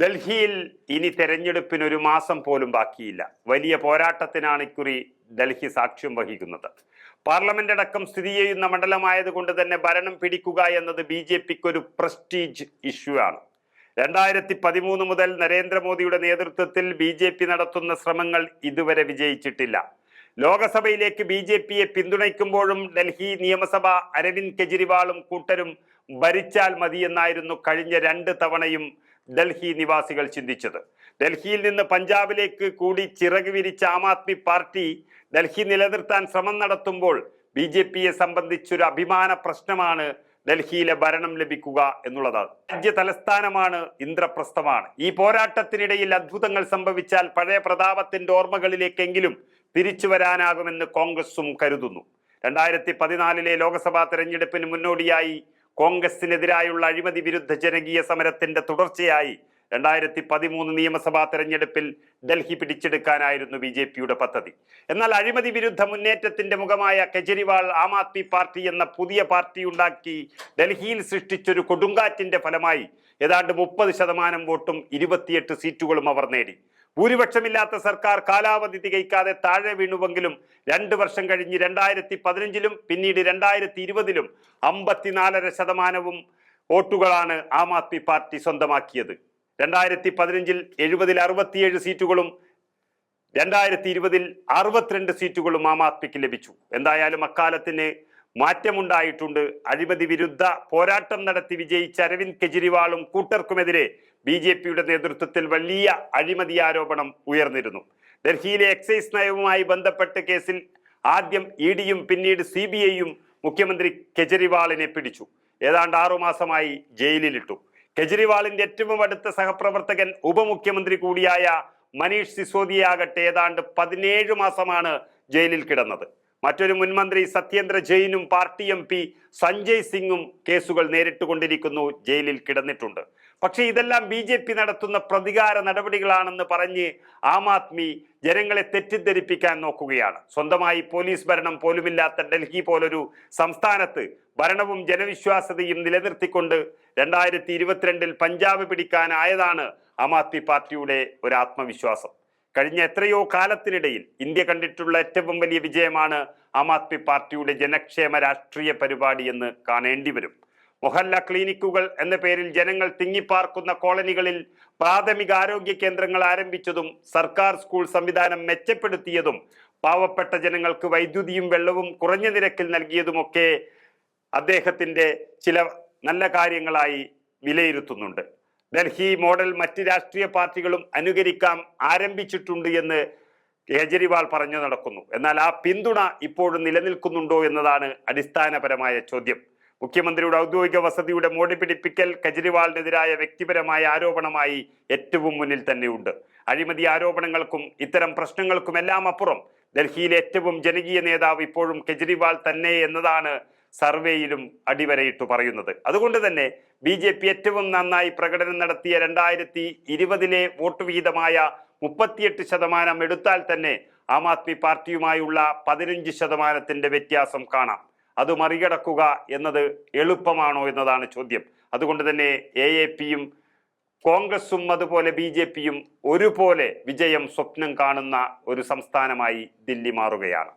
ഡൽഹിയിൽ ഇനി തെരഞ്ഞെടുപ്പിന് ഒരു മാസം പോലും ബാക്കിയില്ല. വലിയ പോരാട്ടത്തിനാണ് ഇക്കുറി ഡൽഹി സാക്ഷ്യം വഹിക്കുന്നത്. പാർലമെന്റ് അടക്കം സ്ഥിതി ചെയ്യുന്ന മണ്ഡലമായതുകൊണ്ട് തന്നെ ഭരണം പിടിക്കുക എന്നത് ബി ജെ പിക്ക് ഒരു പ്രസ്റ്റീജ് ഇഷ്യൂ ആണ്. രണ്ടായിരത്തി പതിമൂന്ന് മുതൽ നരേന്ദ്രമോദിയുടെ നേതൃത്വത്തിൽ ബി ജെ പി നടത്തുന്ന ശ്രമങ്ങൾ ഇതുവരെ വിജയിച്ചിട്ടില്ല. ലോകസഭയിലേക്ക് ബി ജെ പിയെ പിന്തുണയ്ക്കുമ്പോഴും ഡൽഹി നിയമസഭ അരവിന്ദ് കെജ്രിവാളും കൂട്ടരും ഭരിച്ചാൽ മതിയെന്നായിരുന്നു കഴിഞ്ഞ രണ്ട് തവണയും ഡൽഹി നിവാസികൾ ചിന്തിച്ചത്. ഡൽഹിയിൽ നിന്ന് പഞ്ചാബിലേക്ക് കൂടി ചിറക് വിരിച്ച ആം ആദ്മി പാർട്ടി ഡൽഹി നിലനിർത്താൻ ശ്രമം നടത്തുമ്പോൾ ബി ജെ പിയെ സംബന്ധിച്ചൊരു അഭിമാന പ്രശ്നമാണ് ഡൽഹിയിലെ ഭരണം ലഭിക്കുക എന്നുള്ളതാണ് രാജ്യ തലസ്ഥാനമാണ് ഇന്ദ്രപ്രസ്ഥമാണ്. ഈ പോരാട്ടത്തിനിടയിൽ അത്ഭുതങ്ങൾ സംഭവിച്ചാൽ പഴയ പ്രതാപത്തിന്റെ ഓർമ്മകളിലേക്കെങ്കിലും തിരിച്ചു വരാനാകുമെന്ന് കോൺഗ്രസും കരുതുന്നു. രണ്ടായിരത്തി പതിനാലിലെ ലോക്സഭാ തെരഞ്ഞെടുപ്പിന് മുന്നോടിയായി കോൺഗ്രസിനെതിരായുള്ള അഴിമതി വിരുദ്ധ ജനകീയ സമരത്തിന്റെ തുടർച്ചയായി രണ്ടായിരത്തി പതിമൂന്ന് നിയമസഭാ തെരഞ്ഞെടുപ്പിൽ ഡൽഹി പിടിച്ചെടുക്കാനായിരുന്നു ബി ജെ പിയുടെ പദ്ധതി. എന്നാൽ അഴിമതി വിരുദ്ധ മുന്നേറ്റത്തിന്റെ മുഖമായ കെജ്രിവാൾ ആം ആദ്മി പാർട്ടി എന്ന പുതിയ പാർട്ടി ഉണ്ടാക്കി ഡൽഹിയിൽ സൃഷ്ടിച്ചൊരു കൊടുങ്കാറ്റിന്റെ ഫലമായി ഏതാണ്ട് മുപ്പത് ശതമാനം വോട്ടും ഇരുപത്തിയെട്ട് സീറ്റുകളും അവർ നേടി. ഭൂരിപക്ഷമില്ലാത്ത സർക്കാർ കാലാവധി തികയ്ക്കാതെ താഴെ വീണുവെങ്കിലും രണ്ട് വർഷം കഴിഞ്ഞ് രണ്ടായിരത്തി പതിനഞ്ചിലും പിന്നീട് രണ്ടായിരത്തി ഇരുപതിലും അമ്പത്തിനാലര ശതമാനവും വോട്ടുകളാണ് ആം ആദ്മി പാർട്ടി സ്വന്തമാക്കിയത്. രണ്ടായിരത്തി പതിനഞ്ചിൽ എഴുപതിൽ അറുപത്തിയേഴ് സീറ്റുകളും രണ്ടായിരത്തി ഇരുപതിൽ അറുപത്തിരണ്ട് സീറ്റുകളും ആം ആദ്മിക്ക് ലഭിച്ചു. എന്തായാലും അക്കാലത്തിന് മാറ്റമുണ്ടായിട്ടുണ്ട്. അഴിമതി വിരുദ്ധ പോരാട്ടം നടത്തി വിജയിച്ച അരവിന്ദ് കെജ്രിവാളും കൂട്ടർക്കുമെതിരെ ബി ജെ പിയുടെ നേതൃത്വത്തിൽ വലിയ അഴിമതി ആരോപണം ഉയർന്നിരുന്നു. ഡൽഹിയിലെ എക്സൈസ് നയവുമായി ബന്ധപ്പെട്ട കേസിൽ ആദ്യം ഇ ഡിയും പിന്നീട് സി ബി ഐയും മുഖ്യമന്ത്രി കെജ്രിവാളിനെ പിടിച്ചു. ഏതാണ്ട് ആറുമാസമായി ജയിലിലിട്ടു. കെജ്രിവാളിന്റെ ഏറ്റവും അടുത്ത സഹപ്രവർത്തകൻ ഉപമുഖ്യമന്ത്രി കൂടിയായ മനീഷ് സിസോദിയാകട്ടെ ഏതാണ്ട് പതിനേഴ് മാസമാണ് ജയിലിൽ കിടന്നത്. മറ്റൊരു മുൻമന്ത്രി സത്യേന്ദ്ര ജെയിനും പാർട്ടി എം പി സഞ്ജയ് സിംഗും കേസുകൾ നേരിട്ടുകൊണ്ടിരിക്കുന്നു ജയിലിൽ കിടന്നിട്ടുണ്ട്. പക്ഷേ ഇതെല്ലാം ബി ജെ പി നടത്തുന്ന പ്രതികാര നടപടികളാണെന്ന് പറഞ്ഞ് ആം ആദ്മി ജനങ്ങളെ തെറ്റിദ്ധരിപ്പിക്കാൻ നോക്കുകയാണ്. സ്വന്തമായി പോലീസ് ഭരണം പോലുമില്ലാത്ത ഡൽഹി പോലൊരു സംസ്ഥാനത്ത് ഭരണവും ജനവിശ്വാസതയും നിലനിർത്തിക്കൊണ്ട് രണ്ടായിരത്തി ഇരുപത്തിരണ്ടിൽ പഞ്ചാബ് പിടിക്കാനായതാണ് ആം ആദ്മി പാർട്ടിയുടെ ഒരു ആത്മവിശ്വാസം. കഴിഞ്ഞ എത്രയോ കാലത്തിനിടയിൽ ഇന്ത്യ കണ്ടിട്ടുള്ള ഏറ്റവും വലിയ വിജയമാണ് ആം ആദ്മി പാർട്ടിയുടെ ജനക്ഷേമ രാഷ്ട്രീയ പരിപാടി എന്ന് കാണേണ്ടി വരും. മൊഹല്ല ക്ലിനിക്കുകൾ എന്ന പേരിൽ ജനങ്ങൾ തിങ്ങിപ്പാർക്കുന്ന കോളനികളിൽ പ്രാഥമിക ആരോഗ്യ കേന്ദ്രങ്ങൾ ആരംഭിച്ചതും സർക്കാർ സ്കൂൾ സംവിധാനം മെച്ചപ്പെടുത്തിയതും പാവപ്പെട്ട ജനങ്ങൾക്ക് വൈദ്യുതിയും വെള്ളവും കുറഞ്ഞ നിരക്കിൽ നൽകിയതുമൊക്കെ അദ്ദേഹത്തിന്റെ ചില നല്ല കാര്യങ്ങളായി വിലയിരുത്തുന്നുണ്ട്. ഡൽഹി മോഡൽ മറ്റ് രാഷ്ട്രീയ പാർട്ടികളും അനുകരിക്കാൻ ആരംഭിച്ചിട്ടുണ്ട് എന്ന് കേജ്രിവാൾ പറഞ്ഞു നടക്കുന്നു. എന്നാൽ ആ പിന്തുണ ഇപ്പോഴും നിലനിൽക്കുന്നുണ്ടോ എന്നതാണ് അടിസ്ഥാനപരമായ ചോദ്യം. മുഖ്യമന്ത്രിയുടെ ഔദ്യോഗിക വസതിയുടെ മോടി പിടിപ്പിക്കൽ കെജ്രിവാളിനെതിരായ വ്യക്തിപരമായ ആരോപണമായി ഏറ്റവും മുന്നിൽ തന്നെയുണ്ട്. അഴിമതി ആരോപണങ്ങൾക്കും ഇത്തരം പ്രശ്നങ്ങൾക്കുമെല്ലാം അപ്പുറം ഡൽഹിയിലെ ഏറ്റവും ജനകീയ നേതാവ് ഇപ്പോഴും കെജ്രിവാൾ തന്നെ എന്നതാണ് സർവേയിലും അടിവരയിട്ടു പറയുന്നത്. അതുകൊണ്ട് തന്നെ ബി ജെ പി ഏറ്റവും നന്നായി പ്രകടനം നടത്തിയ രണ്ടായിരത്തി ഇരുപതിലെ വോട്ട് വിഹിതമായ മുപ്പത്തിയെട്ട് ശതമാനം എടുത്താൽ തന്നെ ആം ആദ്മി പാർട്ടിയുമായുള്ള പതിനഞ്ച് ശതമാനത്തിന്റെ വ്യത്യാസം കാണാം. അത് മറികടക്കുക എന്നത് എളുപ്പമാണോ എന്നതാണ് ചോദ്യം. അതുകൊണ്ട് തന്നെ എ എ പിയും കോൺഗ്രസും അതുപോലെ ബി ജെ പിയും ഒരുപോലെ വിജയം സ്വപ്നം കാണുന്ന ഒരു സംസ്ഥാനമായി ദില്ലി മാറുകയാണ്.